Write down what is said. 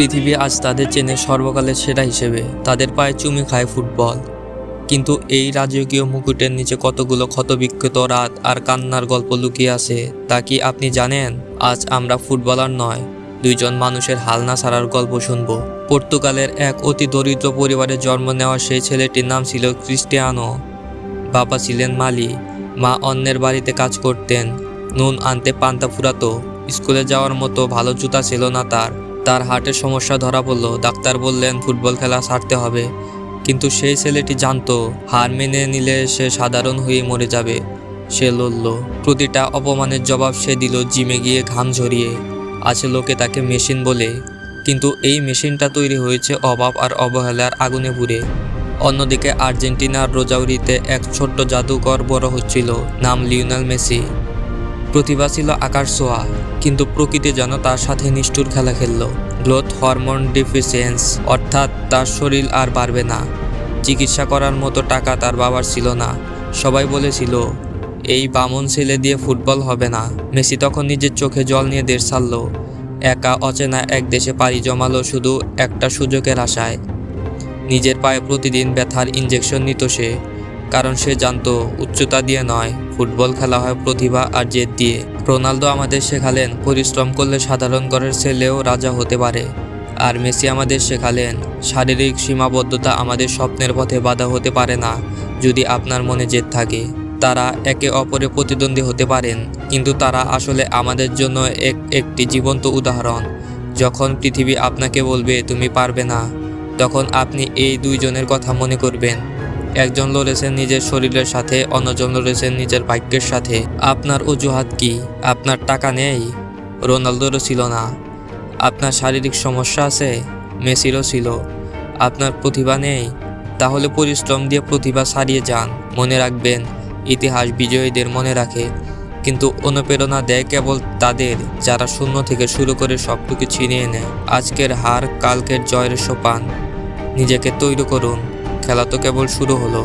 পৃথিবী আজ তাদের চেনে সর্বকালের সেরা হিসেবে। তাদের পায়ে চুমি খায় ফুটবল। কিন্তু এই রাজকীয় মুকুটের নিচে কতগুলো ক্ষতবিক্ষত রাত আর কান্নার গল্প লুকিয়ে আছে, তা কি আপনি জানেন? আজ আমরা ফুটবলার নয়, দুইজন মানুষের হালনা ছাড়ার গল্প শুনব। পর্তুগালের এক অতি দরিদ্র পরিবারে জন্ম নেওয়া সেই ছেলেটির নাম ছিল ক্রিস্টিয়ানো। বাবা ছিলেন মালি, মা অন্যের বাড়িতে কাজ করতেন, নুন আনতে পান্তা ফুরাতো, স্কুলে যাওয়ার মতো ভালো জুতা ছিল না তার। তার হার্টের সমস্যা ধরা পড়ল। ডাক্তার বললেন, ফুটবল খেলা ছাড়তে হবে। কিন্তু সেই ছেলেটি জানতো, হার মেনে নিলে সে সাধারণ হয়ে মরে যাবে। সে লড়ল। প্রতিটা অপমানের জবাব সে দিল জিমে গিয়ে ঘাম ঝরিয়ে। আছে লোকে তাকে মেশিন বলে। কিন্তু এই মেশিনটা তৈরি হয়েছে অভাব আর অবহেলার আগুনে পুড়ে। অন্যদিকে আর্জেন্টিনার রোজাউরিতে এক ছোট্ট জাদুকর বড় হচ্ছিল, নাম লিওনাল মেসি। প্রতিভা ছিল আকাশ ছোঁয়া, কিন্তু প্রকৃতি যেন তার সাথে নিষ্ঠুর খেলা খেললো। গ্রোথ হরমোন ডিফিসিয়েন্স, অর্থাৎ তার শরীর আর বাড়বে না। চিকিৎসা করার মতো টাকা তার বাবার ছিল না। সবাই বলেছিল, এই বামন ছেলে দিয়ে ফুটবল হবে না। মেসি তখন নিজের চোখে জল নিয়ে দেড় ছাড়লো। একা অচেনা এক দেশে পাড়ি জমালো শুধু একটা সুযোগের আশায়। নিজের পায়ে প্রতিদিন ব্যথার ইঞ্জেকশন নিত সে। কারণ সে জানত উচ্চতা দিয়ে নয়, ফুটবল খেলা হয় প্রতিভা আর জেদ দিয়ে। রোনালদো আমাদের শেখালেন, পরিশ্রম করলে সাধারণ ঘরের ছেলেও রাজা হতে পারে। আর মেসি আমাদের শেখালেন, শারীরিক সীমাবদ্ধতা আমাদের স্বপ্নের পথে বাধা হতে পারে না, যদি আপনার মনে জেদ থাকে। তারা একে অপরে প্রতিদ্বন্দ্বী হতে পারেন, কিন্তু তারা আসলে আমাদের জন্য এক, একটি জীবন্ত উদাহরণ। যখন পৃথিবী আপনাকে বলবে, তুমি পারবে না, তখন আপনি এই দুইজনের কথা মনে করবেন। একজন লড়েছেন নিজের শরীরের সাথে, অন্যজন লড়েছেন নিজের ভাগ্যের সাথে। আপনার অজুহাত কি? আপনার টাকা নেই? রোনালদোরও ছিল না। আপনার শারীরিক সমস্যা আছে? মেসিরও ছিল। আপনার প্রতিভা নেই? তাহলে পরিশ্রম দিয়ে প্রতিভা ছাড়িয়ে যান। মনে রাখবেন, ইতিহাস বিজয়ীদের মনে রাখে। কিন্তু অনুপ্রেরণা দেয় কেবল তাদের, যারা শূন্য থেকে শুরু করে সবটুকু ছিনিয়ে নেয়। আজকের হার, কালকের জয়ের সোপান। নিজেকে তৈরি করুন। খেলা তো কেবল শুরু হলো।